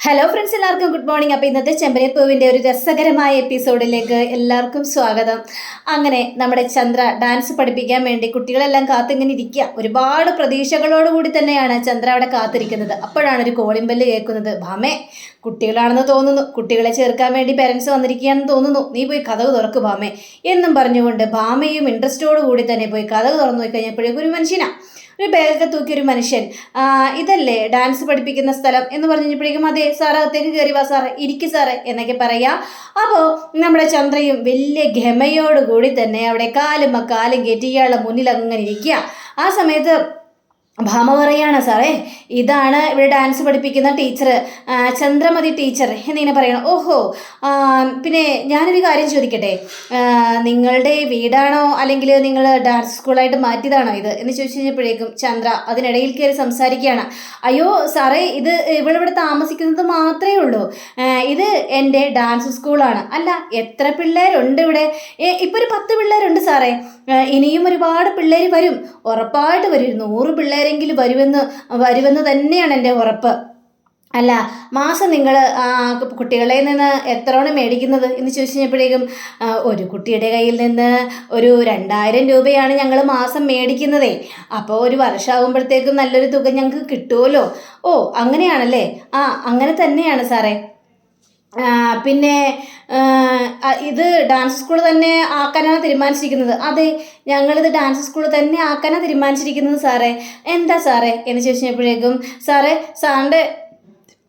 Hello friends എല്ലാവർക്കും good morning അപ്പോൾ ഇന്നത്തെ ചെമ്പനീർപ്പൂവിന്റെ ഒരു രസകരമായ എപ്പിസോഡിലേക്ക് എല്ലാവർക്കും സ്വാഗതം. അങ്ങനെ നമ്മുടെ ചന്ദ്ര ഡാൻസ് പഠിപ്പിക്കാൻ വേണ്ടി കുട്ടികളെല്ലാം കാത്തിങ്ങനെ ഇരിക്കുക. ഒരുപാട് പ്രതീക്ഷകളോടുകൂടി തന്നെയാണ് ചന്ദ്ര അവിടെ കാത്തിരിക്കുന്നത്. അപ്പോഴാണ് ഒരു കോളിമ്പല്ല് കേൾക്കുന്നത്. ഭാമേ കുട്ടികളാണെന്ന് തോന്നുന്നു. കുട്ടികളെ ചേർക്കാൻ വേണ്ടി പേരൻസ് വന്നിരിക്കുകയാണെന്ന് തോന്നുന്നു. നീ പോയി കഥവ് തുറക്ക് ഭാമേ. എന്നും പറഞ്ഞുകൊണ്ട് ഭാമയും ഇൻട്രസ്റ്റോടു കൂടി തന്നെ പോയി കഥവ് തുറന്നു പോയി കഴിഞ്ഞപ്പോഴേക്കും ഒരു മനുഷ്യനാ. ഒരു ബേഗൊക്കെ തൂക്കിയ ഒരു മനുഷ്യൻ. ഇതല്ലേ ഡാൻസ് പഠിപ്പിക്കുന്ന സ്ഥലം എന്ന് പറഞ്ഞപ്പോഴേക്കും അതെ സാറ് അകത്തേക്ക് കയറി വാ സാറ് ഇരിക്കു സാറ് എന്നൊക്കെ പറയാം. അപ്പോൾ നമ്മുടെ ചന്ദ്രയും വലിയ ഗമയോടുകൂടി തന്നെ അവിടെ കാലും കാലും കയറ്റി ഇയാളുടെ മുന്നിൽ അങ്ങനെ ഇരിക്കുക. ആ സമയത്ത് ഭാമ പറയാണ് സാറേ ഇതാണ് ഇവിടെ ഡാൻസ് പഠിപ്പിക്കുന്ന ടീച്ചർ ചന്ദ്രമതി ടീച്ചർ എന്നിങ്ങനെ പറയണം. ഓഹോ പിന്നെ ഞാനൊരു കാര്യം ചോദിക്കട്ടെ? നിങ്ങളുടെ വീടാണോ അല്ലെങ്കിൽ നിങ്ങൾ ഡാൻസ് സ്കൂളായിട്ട് മാറ്റിയതാണോ ഇത്? എന്ന് ചോദിച്ചു കഴിഞ്ഞപ്പോഴേക്കും ചന്ദ്ര അതിനിടയിൽ കയറി സംസാരിക്കുകയാണ്. അയ്യോ സാറേ ഇത് ഇവളിവിടെ താമസിക്കുന്നത് മാത്രമേ ഉള്ളൂ. ഇത് എന്റെ ഡാൻസ് സ്കൂളാണ് അല്ല എത്ര പിള്ളേരുണ്ട് ഇവിടെ? ഇപ്പോൾ ഇപ്പൊ ഒരു പത്ത് പിള്ളേരുണ്ട് സാറേ. ഇനിയും ഒരുപാട് പിള്ളേർ വരും. ഉറപ്പായിട്ട് വരും. നൂറ് നൂറ് പിള്ളേരെങ്കിലും വരുമെന്ന് വരുമെന്ന് തന്നെയാണ് എന്റെ ഉറപ്പ്. അല്ല മാസം നിങ്ങൾ കുട്ടികളെ നിന്ന് എത്രയാണ് മേടിക്കുന്നത് എന്ന് ചോദിച്ചു കഴിഞ്ഞപ്പോഴേക്കും ഒരു കുട്ടിയുടെ കയ്യിൽ നിന്ന് ഒരു രണ്ടായിരം രൂപയാണ് ഞങ്ങൾ മാസം മേടിക്കുന്നതേ. അപ്പോൾ ഒരു വർഷമാകുമ്പോഴത്തേക്കും നല്ലൊരു തുക ഞങ്ങൾക്ക് കിട്ടുമല്ലോ. ഓ അങ്ങനെയാണല്ലേ? ആ അങ്ങനെ തന്നെയാണ് സാറേ. പിന്നെ ഇത് ഡാൻസ് സ്കൂൾ തന്നെ ആക്കാനാണ് തീരുമാനിച്ചിരിക്കുന്നത്. അതെ ഞങ്ങളിത് ഡാൻസ് സ്കൂൾ തന്നെ ആക്കാനാണ് തീരുമാനിച്ചിരിക്കുന്നത് സാറേ. എന്താ സാറേ? എന്ന് ചോദിച്ചപ്പോഴേക്കും സാറേ സാറിന്റെ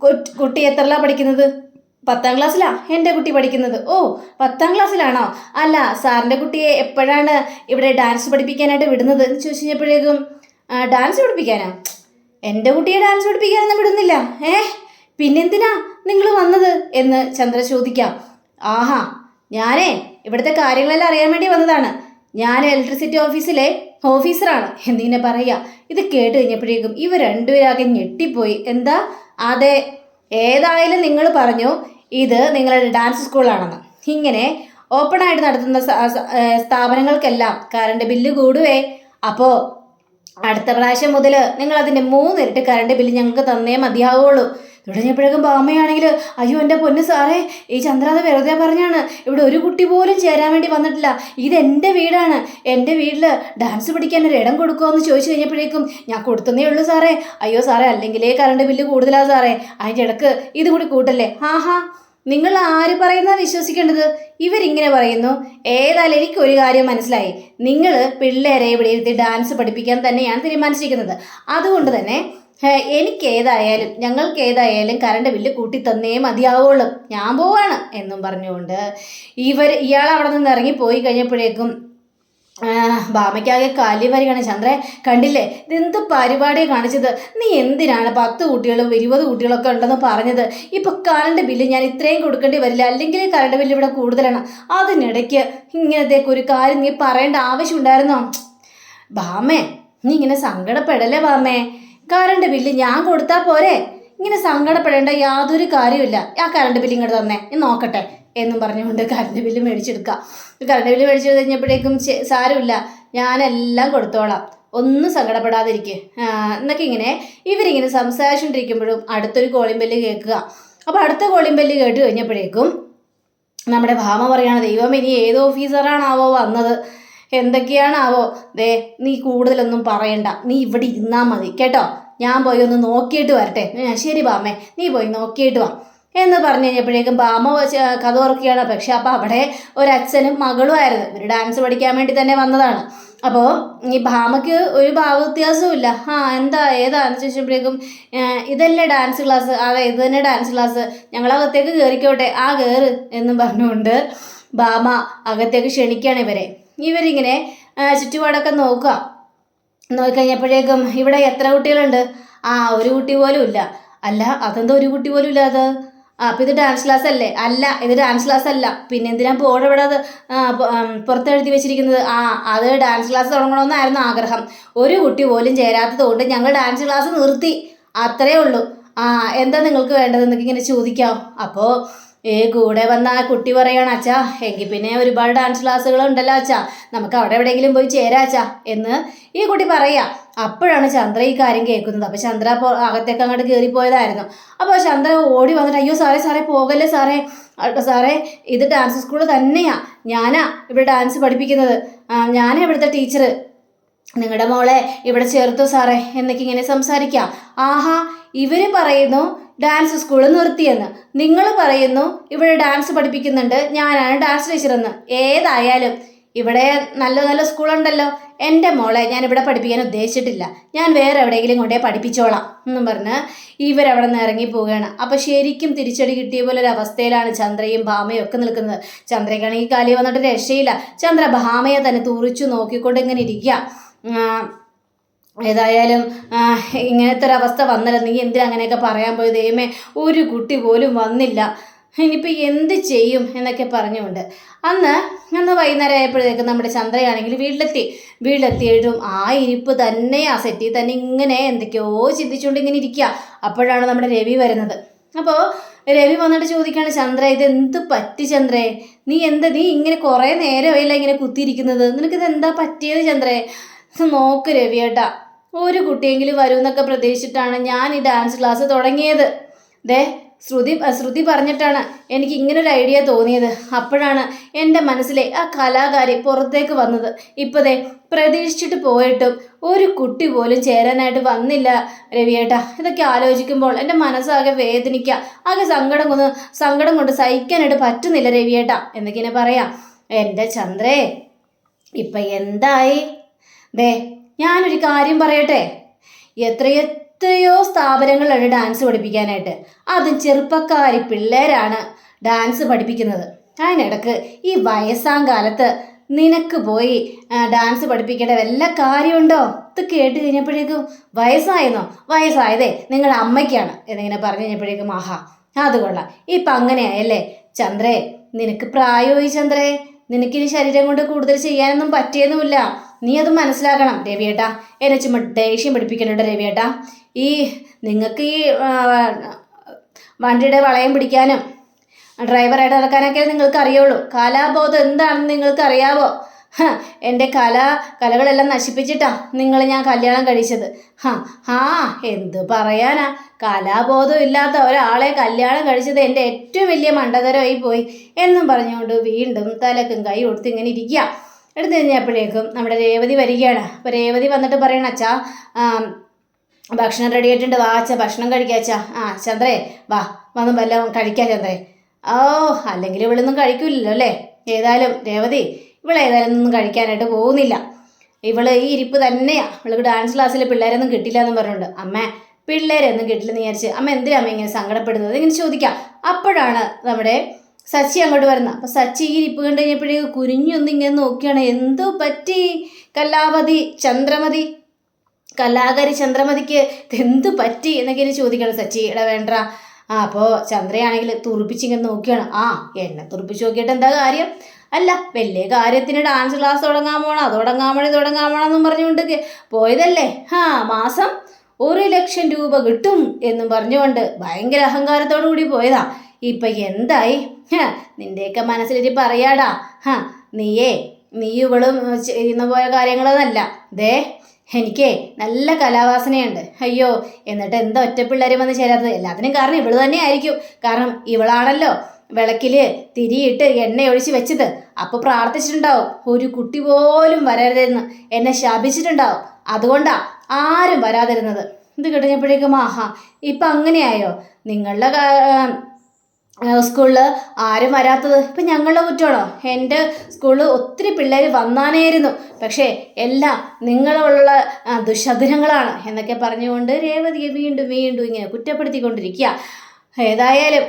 കുട്ട്- എത്രലാ പഠിക്കുന്നത്? പത്താം ക്ലാസ്സിലാ എന്റെ കുട്ടി പഠിക്കുന്നത്. ഓ പത്താം ക്ലാസ്സിലാണോ അല്ല സാറിന്റെ കുട്ടിയെ എപ്പോഴാണ് ഇവിടെ ഡാൻസ് പഠിപ്പിക്കാനായിട്ട് വിടുന്നത്? എന്ന് ചോദിച്ചു കഴിഞ്ഞപ്പോഴേക്കും ഡാൻസ് പഠിപ്പിക്കാനാ. എന്റെ കുട്ടിയെ ഡാൻസ് പഠിപ്പിക്കാനൊന്നും വിടുന്നില്ല. ഏ പിന്നെന്തിനാ? നിങ്ങൾ വന്നത് എന്ന് ചന്ദ്ര ചോദിക്കാം. ആഹാ ഞാനേ ഇവിടുത്തെ കാര്യങ്ങളെല്ലാം അറിയാൻ വേണ്ടി വന്നതാണ്. ഞാൻ ഇലക്ട്രിസിറ്റി ഓഫീസിലെ ഓഫീസറാണ് എന്നിങ്ങനെ പറയുക. ഇത് കേട്ട് കഴിഞ്ഞപ്പോഴേക്കും ഇവ രണ്ടുപേരാകെ ഞെട്ടിപ്പോയി. എന്താ? അതെ ഏതായാലും നിങ്ങൾ പറഞ്ഞു ഇത് നിങ്ങളുടെ ഡാൻസ് സ്കൂളാണെന്ന് ഇങ്ങനെ ഓപ്പൺ ആയിട്ട് നടത്തുന്ന സ്ഥാപനങ്ങൾക്കെല്ലാം കറണ്ട് ബില്ല് കൂടുവേ. അപ്പോൾ അടുത്ത പ്രാവശ്യം മുതൽ നിങ്ങൾ അതിന്റെ മൂന്നിരട്ടി കറണ്ട് ബില്ല് ഞങ്ങൾക്ക് തന്നേ മതിയാവുള്ളൂ. തുടങ്ങിയപ്പോഴേക്കും ബാമ്മയാണെങ്കിൽ അയ്യോ എന്റെ പൊന്ന് സാറേ ഈ ചന്ദ്രാത വെറുതെ പറഞ്ഞാണ്. ഇവിടെ ഒരു കുട്ടി പോലും ചേരാൻ വേണ്ടി വന്നിട്ടില്ല. ഇത് എന്റെ വീടാണ്. എന്റെ വീട്ടിൽ ഡാൻസ് പഠിക്കാൻ ഒരു ഇടം കൊടുക്കുമോ എന്ന് ചോദിച്ചു കഴിഞ്ഞപ്പോഴേക്കും ഞാൻ കൊടുത്തന്നേ ഉള്ളൂ സാറേ. അയ്യോ സാറേ അല്ലെങ്കിലേ കറണ്ട് ബില്ല് കൂടുതലാ സാറേ. അതിന്റെ ഇടയ്ക്ക് ഇത് കൂടി കൂട്ടല്ലേ. ആഹാ നിങ്ങൾ ആര് പറയുന്ന വിശ്വസിക്കേണ്ടത്? ഇവരിങ്ങനെ പറയുന്നു. ഏതായാലും എനിക്ക് ഒരു കാര്യം മനസ്സിലായി. നിങ്ങൾ പിള്ളേരെ ഇവിടെ ഇരുത്തി ഡാൻസ് പഠിപ്പിക്കാൻ തന്നെയാണ് തീരുമാനിച്ചിരിക്കുന്നത്. അതുകൊണ്ട് തന്നെ എനിക്ക് ഏതായാലും ഞങ്ങൾക്ക് ഏതായാലും കറണ്ട് ബില്ല് കൂട്ടി തന്നേ മതിയാവുള്ളൂ. ഞാൻ പോവാണ് എന്നും പറഞ്ഞുകൊണ്ട് ഇവർ ഇയാൾ അവിടെ നിന്ന് ഇറങ്ങി പോയി കഴിഞ്ഞപ്പോഴേക്കും ബാമയ്ക്കാകെ കാലി വരികയാണ്. ചന്ദ്രേ കണ്ടില്ലേ? ഇതെന്ത് പരിപാടിയെ കാണിച്ചത്? നീ എന്തിനാണ് പത്ത് കുട്ടികളും ഇരുപത് കുട്ടികളൊക്കെ ഉണ്ടെന്ന് പറഞ്ഞത്? ഇപ്പൊ കറണ്ട് ബില്ല് ഞാൻ ഇത്രയും കൊടുക്കേണ്ടി വരില്ല. അല്ലെങ്കിൽ കറണ്ട് ബില്ല് ഇവിടെ കൂടുതലാണ്. അതിനിടയ്ക്ക് ഇങ്ങനത്തേക്ക് ഒരു കാര്യം നീ പറയേണ്ട ആവശ്യമുണ്ടായിരുന്നോ ബാമേ നീ ഇങ്ങനെ സങ്കടപ്പെടല്ലേ ബാമേ? കറണ്ട് ബില്ല് ഞാൻ കൊടുത്താൽ പോരെ. ഇങ്ങനെ സങ്കടപ്പെടേണ്ട യാതൊരു കാര്യമില്ല ആ കറണ്ട് ബില്ല് ഇങ്ങോട്ട് തന്നെ. ഞാൻ നോക്കട്ടെ എന്നും പറഞ്ഞുകൊണ്ട് കറണ്ട് ബില്ല് മേടിച്ചെടുക്കാം. കറണ്ട് ബില്ല് മേടിച്ചു കഴിഞ്ഞപ്പോഴേക്കും സാരമില്ല. ഞാനെല്ലാം കൊടുത്തോളാം. ഒന്നും സങ്കടപ്പെടാതിരിക്കുക എന്നൊക്കെ ഇങ്ങനെ ഇവരിങ്ങനെ സംസാരിച്ചുകൊണ്ടിരിക്കുമ്പോഴും അടുത്തൊരു കോളിംഗ് ബെല്ല് കേൾക്കുക. അപ്പോൾ അടുത്ത കോളിംഗ് ബെല്ല് കേട്ട് കഴിഞ്ഞപ്പോഴേക്കും നമ്മുടെ ഭാമ പറയാണ് ദൈവം ഇനി ഏത് ഓഫീസറാണാവോ വന്നത്? എന്തൊക്കെയാണാവോ? ദേ നീ കൂടുതലൊന്നും പറയണ്ട. നീ ഇവിടെ ഇരുന്നാൽ മതി കേട്ടോ? ഞാൻ പോയി ഒന്ന് നോക്കിയിട്ട് വരട്ടെ. "ആ, ശരി ബാമേ നീ പോയി നോക്കിയിട്ട് വാ. എന്ന് പറഞ്ഞു കഴിഞ്ഞപ്പോഴേക്കും ബാമ കഥ ഓർക്കുകയാണ് പക്ഷെ അപ്പോൾ അവിടെ ഒരച്ഛനും മകളും ആയിരുന്നു. ഇവർ ഡാൻസ് പഠിക്കാൻ വേണ്ടി തന്നെ വന്നതാണ്. അപ്പോൾ ഈ ഭാമയ്ക്ക് ഒരു ഭാവവ്യത്യാസവും ഇല്ല. ആ എന്താ ഏതാന്ന് ചോദിച്ചപ്പോഴേക്കും "ഏ, ഇതല്ലേ ഡാൻസ് ക്ലാസ് അതെ ഇത് തന്നെ ഡാൻസ് ക്ലാസ് ഞങ്ങളകത്തേക്ക് കയറിക്കോട്ടെ ആ കയറ് എന്നും പറഞ്ഞുകൊണ്ട് ഭാമ അകത്തേക്ക് ക്ഷണിക്കുകയാണ് ഇവരെ. ഇവരിങ്ങനെ ചുറ്റുപാടൊക്കെ നോക്കുക. നോക്കിക്കഴിഞ്ഞപ്പോഴേക്കും ഇവിടെ എത്ര കുട്ടികളുണ്ട്? ആ ഒരു കുട്ടി പോലും ഇല്ല. അല്ല അതെന്താ ഒരു കുട്ടി പോലും ഇല്ലാതെ? ആ അപ്പം ഇത് ഡാൻസ് ക്ലാസ് അല്ലേ? അല്ല ഇത് ഡാൻസ് ക്ലാസ് അല്ല. പിന്നെ എന്തിനാ ബോർഡ് ഇവിടെ അത് പുറത്തെഴുതി വെച്ചിരിക്കുന്നത്? ആ അത് ഡാൻസ് ക്ലാസ് തുടങ്ങണമെന്നായിരുന്നു ആഗ്രഹം. ഒരു കുട്ടി പോലും ചേരാത്തത് കൊണ്ട് ഞങ്ങൾ ഡാൻസ് ക്ലാസ് നിർത്തി. അത്രേ ഉള്ളൂ. ആ എന്താ നിങ്ങൾക്ക് വേണ്ടതെന്നൊക്കെ ഇങ്ങനെ ചോദിക്കാം. അപ്പോൾ ഏ കൂടെ വന്ന ആ കുട്ടി പറയണ അച്ഛാ എങ്കിൽ പിന്നെ ഒരുപാട് ഡാൻസ് ക്ലാസ്സുകൾ ഉണ്ടല്ലോ അച്ഛാ. നമുക്ക് അവിടെ എവിടെയെങ്കിലും പോയി ചേരാ അച്ഛാ എന്ന് ഈ കുട്ടി പറയാ. അപ്പോഴാണ് ചന്ദ്ര ഈ കാര്യം കേൾക്കുന്നത്. അപ്പോൾ ചന്ദ്ര അകത്തേക്ക് അങ്ങോട്ട് കയറിപ്പോയതായിരുന്നു അപ്പോൾ ചന്ദ്ര ഓടി വന്നിട്ട് അയ്യോ സാറേ സാറേ പോകല്ലേ സാറേ. സാറേ ഇത് ഡാൻസ് സ്കൂൾ തന്നെയാ. ഞാനാ ഇവിടെ ഡാൻസ് പഠിപ്പിക്കുന്നത്. ഞാനാ ഇവിടുത്തെ ടീച്ചർ നിങ്ങളുടെ മോളെ ഇവിടെ ചേർത്തു സാറേ എന്നൊക്കെ ഇങ്ങനെ സംസാരിക്കാം. ആഹാ ഇവർ പറയുന്നു ഡാൻസ് സ്കൂൾ നിർത്തിയെന്ന്. നിങ്ങൾ പറയുന്നു ഇവിടെ ഡാൻസ് പഠിപ്പിക്കുന്നുണ്ട്. ഞാനാണ് ഡാൻസ് ടീച്ചറെന്ന്. ഏതായാലും ഇവിടെ നല്ല നല്ല സ്കൂളുണ്ടല്ലോ. എന്റെ മോളെ ഞാൻ ഇവിടെ പഠിപ്പിക്കാൻ ഉദ്ദേശിച്ചിട്ടില്ല. ഞാൻ വേറെ എവിടെയെങ്കിലും കൊണ്ടേ പഠിപ്പിച്ചോളാം എന്നും പറഞ്ഞ് ഇവരവിടെ നിന്ന് ഇറങ്ങി പോവുകയാണ്. അപ്പോൾ ശരിക്കും തിരിച്ചടി കിട്ടിയ പോലെ ഒരു അവസ്ഥയിലാണ് ചന്ദ്രയും ഭാമയും ഒക്കെ നിൽക്കുന്നത്. ചന്ദ്രയ്ക്കാണെങ്കിൽ കാലി വന്നിട്ട് രക്ഷയില്ല. ചന്ദ്ര ഭാമയെ തന്നെ തുറിച്ചു നോക്കിക്കൊണ്ട് ഇങ്ങനെ ഇരിക്കുക. ഏതായാലും ഇങ്ങനത്തെ ഒരു അവസ്ഥ വന്നല്ലോ. നീ എന്തിനാ അങ്ങനെയൊക്കെ പറയാൻ പോയി ദൈവമേ ഒരു കുട്ടി പോലും വന്നില്ല. ഇനിയിപ്പോൾ എന്ത് ചെയ്യും എന്നൊക്കെ പറഞ്ഞുകൊണ്ട്. അന്ന് അന്ന് വൈകുന്നേരം ആയപ്പോഴത്തേക്ക് നമ്മുടെ ചന്ദ്രയാണെങ്കിൽ വീട്ടിലെത്തി. വീട്ടിലെത്തിയിട്ടും ആ ഇരിപ്പ് തന്നെ ആ സെറ്റിൽ തന്നെ ഇങ്ങനെ എന്തൊക്കെയോ ചിന്തിച്ചുകൊണ്ട് ഇങ്ങനെ ഇരിക്കുക. അപ്പോഴാണ് നമ്മുടെ രവി വരുന്നത്. അപ്പോൾ രവി വന്നിട്ട് ചോദിക്കുകയാണ് ചന്ദ്ര ഇത് എന്ത് പറ്റി ചന്ദ്രേ? നീ എന്താ നീ ഇങ്ങനെ കുറേ നേരമായില്ല ഇങ്ങനെ കുത്തിയിരിക്കുന്നത്? നിനക്കിത് എന്താ പറ്റിയത് ചന്ദ്രേ? നോക്ക് രവിയേട്ടാ. ഒരു കുട്ടിയെങ്കിലും വരുമെന്നൊക്കെ പ്രതീക്ഷിച്ചിട്ടാണ് ഞാൻ ഈ ഡാൻസ് ക്ലാസ് തുടങ്ങിയത്. ദേ ശ്രുതി ശ്രുതി പറഞ്ഞിട്ടാണ് എനിക്ക് ഇങ്ങനൊരു ഐഡിയ തോന്നിയത്. അപ്പോഴാണ് എന്റെ മനസ്സിലെ ആ കലാകാരി പുറത്തേക്ക് വന്നത്. ഇപ്പതേ പ്രതീക്ഷിച്ചിട്ട് പോയിട്ടും ഒരു കുട്ടി പോലും ചേരാനായിട്ട് വന്നില്ല രവിയേട്ടാ. ഇതൊക്കെ ആലോചിക്കുമ്പോൾ എന്റെ മനസ്സാകെ വേദനിക്കുക ആകെ സങ്കടം കൊണ്ട് സങ്കടം കൊണ്ട് സഹിക്കാനായിട്ട് പറ്റുന്നില്ല രവിയേട്ടാ. എന്നൊക്കെ പറയാം. എന്റെ ചന്ദ്രേ ഇപ്പം എന്തായി? ദേ ഞാനൊരു കാര്യം പറയട്ടെ. എത്രയെത്രയോ സ്ഥാപനങ്ങളുണ്ട് ഡാൻസ് പഠിപ്പിക്കാനായിട്ട്. അതും ചെറുപ്പക്കാരി പിള്ളേരാണ് ഡാൻസ് പഠിപ്പിക്കുന്നത്. അതിനിടക്ക് ഈ വയസ്സാം കാലത്ത് നിനക്ക് പോയി ഡാൻസ് പഠിപ്പിക്കേണ്ട വല്ല കാര്യമുണ്ടോ? ഇത് കേട്ട് കഴിഞ്ഞപ്പോഴേക്കും വയസ്സായെന്നോ? വയസ്സായതേ നിങ്ങളുടെ അമ്മയ്ക്കാണ് എന്നിങ്ങനെ പറഞ്ഞു കഴിഞ്ഞപ്പോഴേക്കും ആഹാ അത് കൊള്ളാം. ഇപ്പം അങ്ങനെയായല്ലേ? ചന്ദ്രേ നിനക്ക് പ്രായമായി ചന്ദ്രേ. നിനക്കിനി ശരീരം കൊണ്ട് കൂടുതൽ ചെയ്യാനൊന്നും പറ്റിയൊന്നുമില്ല. നീ അത് മനസ്സിലാക്കണം രവിയേട്ടാ. എന്നെ ചുമ്മാ ദേഷ്യം പഠിപ്പിക്കണുണ്ട് രവിയേട്ടാ. ഈ നിങ്ങൾക്ക് ഈ വണ്ടിയുടെ വളയം പിടിക്കാനും ഡ്രൈവറായിട്ട് നടക്കാനൊക്കെ നിങ്ങൾക്ക് അറിയുള്ളൂ. കലാബോധം എന്താണെന്ന് നിങ്ങൾക്ക് അറിയാവോ? എന്റെ കല കലകളെല്ലാം നശിപ്പിച്ചിട്ടാ നിങ്ങൾ ഞാൻ കല്യാണം കഴിച്ചത്. ഹാ ഹാ എന്ത് പറയാനാ? കലാബോധം ഇല്ലാത്ത ഒരാളെ കല്യാണം കഴിച്ചത് എന്റെ ഏറ്റവും വലിയ മണ്ടതരമായി പോയി. എന്നും പറഞ്ഞുകൊണ്ട് വീണ്ടും തലക്കും കൈ കൊടുത്ത് ഇങ്ങനെ ഇരിക്കുക എടുത്തു കഴിഞ്ഞപ്പോഴേക്കും നമ്മുടെ രേവതി വരികയാണ്. അപ്പോൾ രേവതി വന്നിട്ട് പറയണ അച്ഛാ ഭക്ഷണം റെഡി ആയിട്ടുണ്ട്. വാ അച്ഛാ ഭക്ഷണം കഴിക്കാച്ചാ ആ ചന്ദ്രേ വാ വന്ന് വല്ലതും കഴിക്കാം ചന്ദ്രേ. ഓ അല്ലെങ്കിൽ ഇവളൊന്നും കഴിക്കില്ലല്ലോ അല്ലേ? ഏതായാലും രേവതി ഇവിടെ ഏതായാലും ഒന്നും കഴിക്കാനായിട്ട് പോകുന്നില്ല. ഇവൾ ഈ ഇരിപ്പ് തന്നെയാ. ഇവൾക്ക് ഡാൻസ് ക്ലാസ്സിൽ പിള്ളേരൊന്നും കിട്ടില്ല എന്ന് പറഞ്ഞുകൊണ്ട് അമ്മ പിള്ളേരൊന്നും കിട്ടില്ലെന്ന് വിചാരിച്ച് അമ്മ എന്തിനാ അമ്മ ഇങ്ങനെ സങ്കടപ്പെടുന്നത്? ഇങ്ങനെ ചോദിക്കാം. അപ്പോഴാണ് നമ്മുടെ സച്ചി അങ്ങോട്ട് വരുന്ന. അപ്പൊ സച്ചി ഈ ഇരിപ്പ് കണ്ടു കഴിഞ്ഞപ്പോഴേക്ക് കുരിഞ്ഞൊന്ന് ഇങ്ങനെ നോക്കിയാണ് എന്തോ പറ്റി? കലാപതി ചന്ദ്രമതി. കലാകാരി ചന്ദ്രമതിക്ക് എന്ത് പറ്റി എന്നൊക്കെ ഇനി ചോദിക്കണം സച്ചി ഇട വേണ്ട. ആ അപ്പോൾ ചന്ദ്രയാണെങ്കിൽ തുറപ്പിച്ചിങ്ങനെ നോക്കിയാണ് ആ എന്നെ തുറപ്പിച്ച് നോക്കിയിട്ട് എന്താ കാര്യം? അല്ല വലിയ കാര്യത്തിന് ഡാൻസ് ക്ലാസ് തുടങ്ങാൻ പോണം. അത് തുടങ്ങാൻ പോണേ തുടങ്ങാൻ പോണെന്നും പറഞ്ഞുകൊണ്ട് പോയതല്ലേ? ആ മാസം ഒരു ലക്ഷം രൂപ കിട്ടും എന്നും പറഞ്ഞുകൊണ്ട് ഭയങ്കര അഹങ്കാരത്തോടു കൂടി പോയതാ. ഇപ്പൊ എന്തായി? നിന്റെയൊക്കെ മനസ്സിലിരി പറയാടാ. ഹാ നീയേ നീ ഇവളും ചെയ്യുന്ന പോലെ കാര്യങ്ങളൊന്നല്ല. ദേ എനിക്കേ നല്ല കലാവാസനയുണ്ട്. അയ്യോ എന്നിട്ട് എന്താ ഒറ്റ പിള്ളേരും വന്ന് ചേരാത്തത്? എല്ലാത്തിനും കാരണം ഇവൾ തന്നെ ആയിരിക്കും കാരണം ഇവളാണല്ലോ വിളക്കിൽ തിരിയിട്ട് എണ്ണ ഒഴിച്ച് വെച്ചത്. അപ്പൊ പ്രാർത്ഥിച്ചിട്ടുണ്ടാവും. ഒരു കുട്ടി പോലും വരരുതെന്ന്. എന്നെ ശാപിച്ചിട്ടുണ്ടാവും. അതുകൊണ്ടാ ആരും വരാതിരുന്നത്. ഇത് കഴിഞ്ഞപ്പോഴേക്കും ആഹാ ഇപ്പൊ അങ്ങനെയായോ? നിങ്ങളുടെ സ്കൂളിൽ ആരും വരാത്തത്. ഇപ്പം ഞങ്ങളുടെ കുറ്റമാണോ? എന്റെ സ്കൂളിൽ ഒത്തിരി പിള്ളേർ വന്നാനേയിരുന്നു പക്ഷേ എല്ലാം നിങ്ങളുള്ള ദുശദിനങ്ങളാണ് എന്നൊക്കെ പറഞ്ഞുകൊണ്ട് രേവതിയെ വീണ്ടും വീണ്ടും ഇങ്ങനെ കുറ്റപ്പെടുത്തിക്കൊണ്ടിരിക്കുക. ഏതായാലും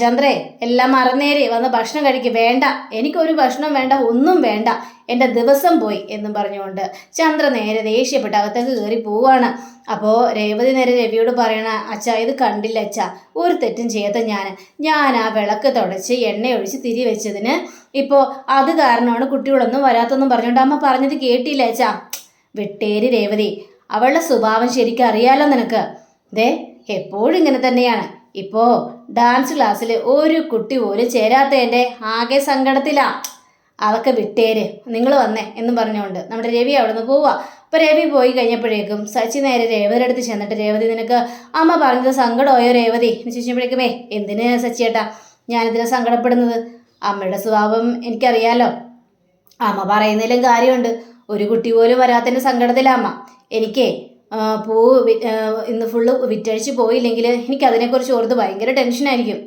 ചന്ദ്രേ എല്ലാം മറന്നേരി. വന്ന് ഭക്ഷണം കഴിക്കും. വേണ്ട. എനിക്കൊരു ഭക്ഷണം വേണ്ട. ഒന്നും വേണ്ട. എന്റെ ദിവസം പോയി എന്നും പറഞ്ഞുകൊണ്ട് ചന്ദ്ര നേരെ ദേഷ്യപ്പെട്ട് അകത്തേക്ക് കയറി പോവാണ്. അപ്പോൾ രേവതി നേരെ രവിയോട് പറയണ അച്ഛാ ഇത് കണ്ടില്ല അച്ഛാ. ഒരു തെറ്റും ചെയ്യാത്ത ഞാൻ ഞാൻ ആ വിളക്ക് തുടച്ച് എണ്ണയൊഴിച്ച് തിരി വെച്ചതിന്. ഇപ്പോൾ അത് കാരണമാണ് കുട്ടികളൊന്നും വരാത്തെന്നും പറഞ്ഞുകൊണ്ട് അമ്മ പറഞ്ഞത് കേട്ടില്ല അച്ഛാ. വിട്ടേരി രേവതി. അവളുടെ സ്വഭാവം ശരിക്കും അറിയാലോ നിനക്ക്? ദേ എപ്പോഴും ഇങ്ങനെ തന്നെയാണ്. ഇപ്പോൾ ഡാൻസ് ക്ലാസ്സിൽ ഒരു കുട്ടി പോലും ചേരാത്തതിന്റെ ആകെ സങ്കടത്തിലാ. അതൊക്കെ വിട്ടേര് നിങ്ങൾ വന്നേ എന്ന് പറഞ്ഞുകൊണ്ട് നമ്മുടെ രവി അവിടെ നിന്ന് പോവാ. അപ്പോൾ രവി പോയി കഴിഞ്ഞപ്പോഴേക്കും സച്ചി നേരെ രേവതിയുടെ അടുത്ത് ചെന്നിട്ട് രേവതി നിനക്ക് അമ്മ പറഞ്ഞത് സങ്കടമായോ രേവതി? എന്ന് ചോദിച്ചപ്പോഴേക്കുമേ എന്തിന് സച്ചിയേട്ടാ ഞാനിതിനെ സങ്കടപ്പെടുന്നത്? അമ്മയുടെ സ്വഭാവം എനിക്കറിയാലോ. അമ്മ പറയുന്നതിലും കാര്യമുണ്ട്. ഒരു കുട്ടി പോലും വരാത്തതിന്റെ സങ്കടത്തിലാ അമ്മ. എനിക്കേ പൂ ഇന്ന് ഫുള്ള് വിറ്റഴിച്ച് പോയില്ലെങ്കിൽ എനിക്ക് അതിനെക്കുറിച്ച് ഓർത്ത് ഭയങ്കര ടെൻഷനായിരിക്കും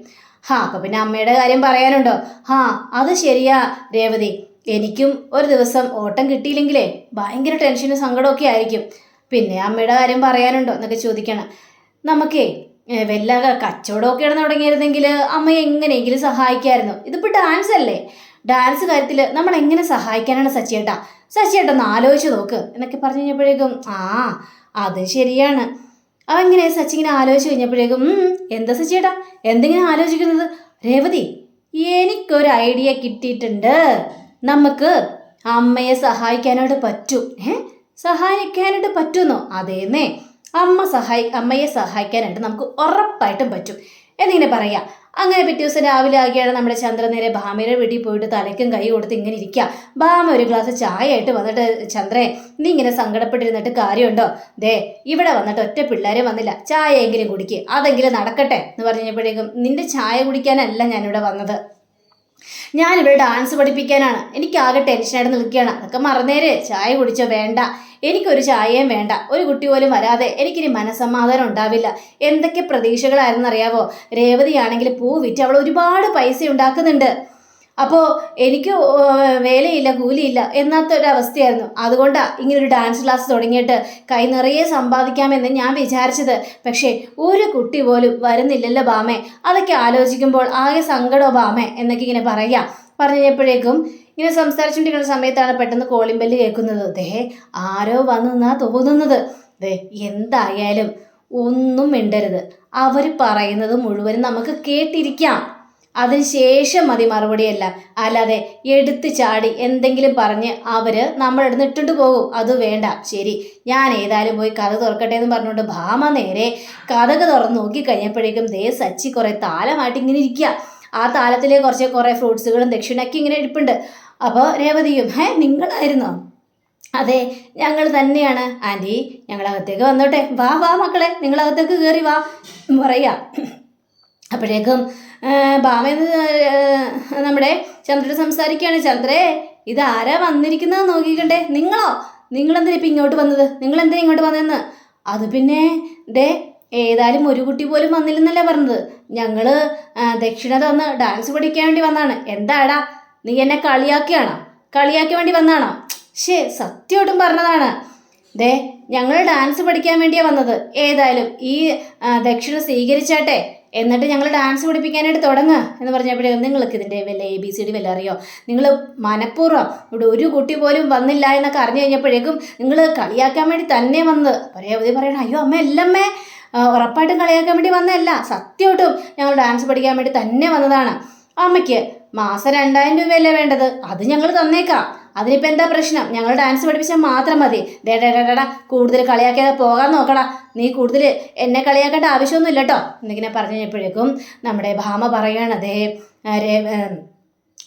ഹാ അപ്പം പിന്നെ അമ്മയുടെ കാര്യം പറയാനുണ്ടോ? ഹാ അത് ശരിയാ രേവതി. എനിക്കും ഒരു ദിവസം ഓട്ടം കിട്ടിയില്ലെങ്കിലേ ഭയങ്കര ടെൻഷനും സങ്കടമൊക്കെ ആയിരിക്കും. പിന്നെ അമ്മയുടെ കാര്യം പറയാനുണ്ടോ എന്നൊക്കെ ചോദിക്കണം. നമുക്കേ വല്ല കച്ചവടമൊക്കെയാണ് തുടങ്ങിയിരുന്നെങ്കിൽ അമ്മ എങ്ങനെയെങ്കിലും സഹായിക്കായിരുന്നു. ഇതിപ്പോൾ ഡാൻസ് അല്ലേ? ഡാൻസ് കാര്യത്തിൽ നമ്മൾ എങ്ങനെ സഹായിക്കാനാണ് സച്ചിയേട്ടാ? സച്ചിയേട്ട ഒന്ന് ആലോചിച്ച് നോക്ക് എന്നൊക്കെ പറഞ്ഞു കഴിഞ്ഞപ്പോഴേക്കും ആ അത് ശരിയാണ്. അവങ്ങനെ സച്ചി ഇങ്ങനെ ആലോചിച്ച് കഴിഞ്ഞപ്പോഴേക്കും എന്താ സച്ചിയേട്ടാ? എന്തെങ്കിലും ആലോചിക്കുന്നത്? രേവതി എനിക്കൊരു ഐഡിയ കിട്ടിയിട്ടുണ്ട്. നമുക്ക് അമ്മയെ സഹായിക്കാനായിട്ട് പറ്റും. ഏ? സഹായിക്കാനായിട്ട് പറ്റുമെന്നോ അതേന്നേ അമ്മ സഹായി അമ്മയെ സഹായിക്കാനായിട്ട് നമുക്ക് ഉറപ്പായിട്ടും പറ്റും. എന്നിങ്ങനെ പറയാം. അങ്ങനെ പിറ്റേ ദിവസം രാവിലെ ആകിയാണ് നമ്മുടെ ചന്ദ്രൻ നേരെ ഭാമയുടെ വീട്ടിൽ പോയിട്ട് തലയ്ക്കും കൈ കൊടുത്ത് ഇങ്ങനെ ഇരിക്കുക ഭാമ ഒരു ഗ്ലാസ് ചായ ആയിട്ട് വന്നിട്ട് ചന്ദ്രേ നീ ഇങ്ങനെ സങ്കടപ്പെട്ടിരുന്നിട്ട് കാര്യമുണ്ടോ? ദേ ഇവിടെ വന്നിട്ട് ഒറ്റ പിള്ളേരെ വന്നില്ല. ചായ എങ്കിലും കുടിക്കുക അതെങ്കിലും നടക്കട്ടെ എന്ന് പറഞ്ഞപ്പോഴേക്കും നിന്റെ ചായ കുടിക്കാനല്ല ഞാനിവിടെ വന്നത്. ഞാനിവിടെ ഡാൻസ് പഠിപ്പിക്കാനാണ്. എനിക്കാകെ ടെൻഷനായിട്ട് നിൽക്കുകയാണ്. അതൊക്കെ മറന്നേര്. ചായ കുടിച്ചോ? വേണ്ട. എനിക്കൊരു ചായയും വേണ്ട. ഒരു കുട്ടി പോലും വരാതെ എനിക്കിനി മനസ്സമാധാനം ഉണ്ടാവില്ല. എന്തൊക്കെ പ്രതീക്ഷകളായിരുന്നറിയാവോ? രേവതിയാണെങ്കിൽ പൂ വിറ്റ് അവൾ ഒരുപാട് പൈസ ഉണ്ടാക്കുന്നുണ്ട്. അപ്പോൾ എനിക്ക് വേലയില്ല കൂലിയില്ല എന്നാത്ത ഒരു അവസ്ഥയായിരുന്നു അതുകൊണ്ടാണ് ഇങ്ങനൊരു ഡാൻസ് ക്ലാസ് തുടങ്ങിയിട്ട് കൈ നിറയെ സമ്പാദിക്കാമെന്ന് ഞാൻ വിചാരിച്ചത്. പക്ഷേ ഒരു കുട്ടി പോലും വരുന്നില്ലല്ലോ ബാമേ. അതൊക്കെ ആലോചിക്കുമ്പോൾ ആകെ സങ്കടമോ ബാമേ എന്നൊക്കെ ഇങ്ങനെ പറയാം പറഞ്ഞു കഴിഞ്ഞപ്പോഴേക്കും ഇങ്ങനെ സംസാരിച്ചുകൊണ്ടിരിക്കുന്ന സമയത്താണ് പെട്ടെന്ന് കോളിംഗ് ബെല്ല് കേൾക്കുന്നത്. ദേ ആരോ വന്നെന്നാ തോന്നുന്നത്. ദേ എന്തായാലും ഒന്നും മിണ്ടരുത്. അവർ പറയുന്നത് മുഴുവനും നമുക്ക് കേട്ടിരിക്കാം. അതിനുശേഷം മതി മറുപടിയല്ല. അല്ലാതെ എടുത്ത് ചാടി എന്തെങ്കിലും പറഞ്ഞ് അവർ നമ്മുടെ അടുത്ത് ഇട്ടിട്ട് പോകും. അത് വേണ്ട. ശരി. ഞാൻ ഏതായാലും പോയി കഥ തുറക്കട്ടെ എന്ന് പറഞ്ഞുകൊണ്ട് ഭാമ നേരെ കഥക തുറന്ന് നോക്കി കഴിഞ്ഞപ്പോഴേക്കും ദേ സച്ചി കുറേ താലമായിട്ട് ഇങ്ങനെ ഇരിക്കുക ആ താലത്തിലെ കുറച്ച് കുറേ ഫ്രൂട്ട്സുകളും ദക്ഷിണയ്ക്ക് ഇങ്ങനെ ഇരിപ്പുണ്ട്. അപ്പോൾ രേവതിയും ഹേ നിങ്ങളായിരുന്നോ? അതെ ഞങ്ങൾ തന്നെയാണ്. ആന്റി ഞങ്ങളകത്തേക്ക് വന്നോട്ടെ. വാ വാ മക്കളെ നിങ്ങളകത്തേക്ക് കയറി വാ. പറയാം. അപ്പോഴേക്കും ബാമയെന്ന് നമ്മുടെ ചന്ദ്രയോട് സംസാരിക്കുകയാണ്. ചന്ദ്രേ ഇത് ആരാ വന്നിരിക്കുന്നത് നോക്കിക്കണ്ടേ? നിങ്ങളോ? നിങ്ങളെന്തിനാ ഇപ്പം ഇങ്ങോട്ട് വന്നത്? നിങ്ങളെന്തിനാ ഇങ്ങോട്ട് വന്നതെന്ന്? അത് പിന്നെ ദേ ഏതായാലും ഒരു കുട്ടി പോലും വന്നില്ലെന്നല്ലേ പറഞ്ഞത്. ഞങ്ങൾ ദക്ഷിണ തന്ന് ഡാൻസ് പഠിക്കാൻ വേണ്ടി വന്നാണ്. എന്താടാ? നീ എന്നെ കളിയാക്കിയാണോ? കളിയാക്കി വേണ്ടി വന്നാണോ? ശേ സത്യമായിട്ടും പറഞ്ഞതാണ്. ദേ ഞങ്ങൾ ഡാൻസ് പഠിക്കാൻ വേണ്ടിയാണ് വന്നത്. ഏതായാലും ഈ ദക്ഷിണ സ്വീകരിച്ചാട്ടെ. എന്നിട്ട് ഞങ്ങൾ ഡാൻസ് പഠിപ്പിക്കാനായിട്ട് തുടങ്ങുക എന്ന് പറഞ്ഞപ്പോഴേ നിങ്ങൾക്ക് ഇതിന്റെ വല്ല എ ബി സി ഡി വല്ല അറിയോ? നിങ്ങൾ മനഃപൂർവം ഇവിടെ ഒരു കുട്ടി പോലും വന്നില്ല എന്നൊക്കെ അറിഞ്ഞു കഴിഞ്ഞപ്പോഴേക്കും നിങ്ങൾ കളിയാക്കാൻ വേണ്ടി തന്നെ വന്ന് രേവതി പറയണം. അയ്യോ അമ്മ എല്ലമ്മേ ഉറപ്പായിട്ടും കളിയാക്കാൻ വേണ്ടി വന്നതല്ല. സത്യമായിട്ടും ഞങ്ങൾ ഡാൻസ് പഠിക്കാൻ വേണ്ടി തന്നെ വന്നതാണ്. അമ്മയ്ക്ക് മാസം രണ്ടായിരം രൂപയല്ലേ വേണ്ടത്? അത് ഞങ്ങൾ തന്നേക്കാം. അതിനിപ്പോൾ എന്താ പ്രശ്നം? ഞങ്ങൾ ഡാൻസ് പഠിപ്പിച്ചാൽ മാത്രം മതി. ദേ ഡേ ഡേ, ഡേ, ഡാ കൂടുതൽ കളിയാക്കിയാൽ പോകാൻ നോക്കടാ. നീ കൂടുതൽ എന്നെ കളിയാക്കേണ്ട ആവശ്യമൊന്നുമില്ല കേട്ടോ എന്നിങ്ങനെ പറഞ്ഞു കഴിഞ്ഞപ്പോഴേക്കും നമ്മുടെ ഭാമ പറയണതേ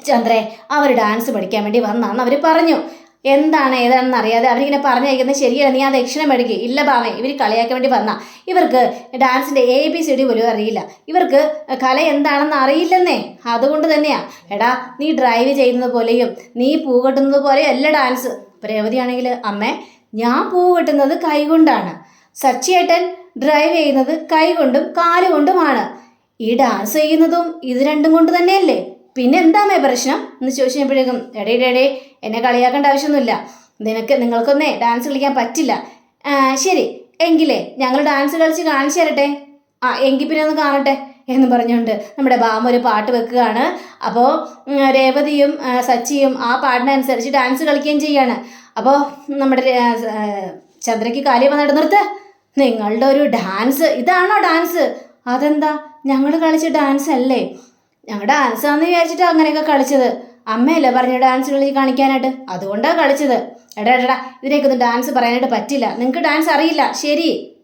ചന്ദ്രേ അവർ ഡാൻസ് പഠിക്കാൻ വേണ്ടി വന്നാന്ന് അവർ പറഞ്ഞു. എന്താണ് ഏതാണെന്ന് അറിയാതെ അവരിങ്ങനെ പറഞ്ഞയക്കുന്നത് ശരിയാണ് നീ ആ ദക്ഷിണ മേടിക്കുക ഇല്ല ഭാവേ ഇവർ കളിയാക്കാൻ വേണ്ടി വന്ന. ഇവർക്ക് ഡാൻസിന്റെ എ ബി സി ഡി പോലും അറിയില്ല. ഇവർക്ക് കല എന്താണെന്ന് അറിയില്ലെന്നേ. അതുകൊണ്ട് തന്നെയാണ് എടാ നീ ഡ്രൈവ് ചെയ്യുന്നത് പോലെയും നീ പൂ കെട്ടുന്നത് പോലെയും അല്ല ഡാൻസ്. പ്രേവതിയാണെങ്കിൽ രേവതിയാണെങ്കിൽ അമ്മേ ഞാൻ പൂ കെട്ടുന്നത് കൈകൊണ്ടാണ്. സച്ചിയേട്ടൻ ഡ്രൈവ് ചെയ്യുന്നത് കൈകൊണ്ടും കാലുകൊണ്ടുമാണ്. ഈ ഡാൻസ് ചെയ്യുന്നതും ഇത് രണ്ടും കൊണ്ട് തന്നെയല്ലേ? പിന്നെ എന്താമേ പ്രശ്നം? എന്ന് ചോദിച്ചപ്പോഴേക്കും എടേ ഇടേ എന്നെ കളിയാക്കേണ്ട ആവശ്യമൊന്നുമില്ല. നിനക്ക് നിങ്ങൾക്കൊന്നേ ഡാൻസ് കളിക്കാൻ പറ്റില്ല. ശരി എങ്കിലേ ഞങ്ങൾ ഡാൻസ് കളിച്ച് കാണിച്ചു തരട്ടെ. ആ എങ്കിൽ പിന്നെ ഒന്ന് കാണട്ടെ എന്ന് പറഞ്ഞുകൊണ്ട് നമ്മുടെ ബാമ ഒരു പാട്ട് വെക്കുകയാണ്. അപ്പോൾ രേവതിയും സച്ചിയും ആ പാട്ടിനനുസരിച്ച് ഡാൻസ് കളിക്കുകയും ചെയ്യാണ്. അപ്പോൾ നമ്മുടെ ചന്ദ്രയ്ക്ക് കാലി വന്നിട്ട് നിർത്ത്. നിങ്ങളുടെ ഒരു ഡാൻസ് ഇതാണോ ഡാൻസ് അതെന്താ? ഞങ്ങൾ കളിച്ച ഡാൻസ് അല്ലേ? ഞങ്ങൾ ഡാൻസ് ആണെന്ന് വിചാരിച്ചിട്ട് അങ്ങനെയൊക്കെ കളിച്ചത്. അമ്മയല്ലേ പറഞ്ഞു ഡാൻസ് കളി കാണിക്കാനായിട്ട്? അതുകൊണ്ടാണ് കളിച്ചത്. എടാ എടാ ഇതിനേക്കൊന്നും ഡാൻസ് പറയാനായിട്ട് പറ്റില്ല. നിങ്ങൾക്ക് ഡാൻസ് അറിയില്ല. ശരി.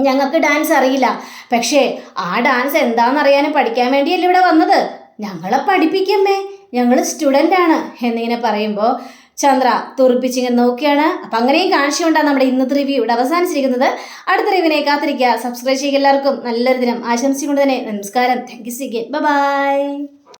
ഞങ്ങൾക്ക് ഡാൻസ് അറിയില്ല. പക്ഷേ ആ ഡാൻസ് എന്താണെന്ന് അറിയാനും പഠിക്കാൻ വേണ്ടിയല്ലേ ഇവിടെ വന്നത്? ഞങ്ങളെ പഠിപ്പിക്കമ്മേ. ഞങ്ങൾ സ്റ്റുഡന്റ് ആണ്. എന്നിങ്ങനെ പറയുമ്പോൾ ചന്ദ്ര തുറപ്പിച്ചിങ്ങനെ നോക്കിയാണ്. അപ്പം അങ്ങനെയും കാണിച്ചുകൊണ്ടാണ് നമ്മുടെ ഇന്നത്തെ റിവ്യൂ ഇവിടെ അവസാനിച്ചിരിക്കുന്നത്. അടുത്ത റിവ്യൂവിനെ കാത്തിരിക്കുക. സബ്സ്ക്രൈബ് ചെയ്യുക എല്ലാവർക്കും. നല്ലൊരു ദിനം. ആശംസിച്ചുകൊണ്ട് തന്നെ നമസ്കാരം. Thank you C by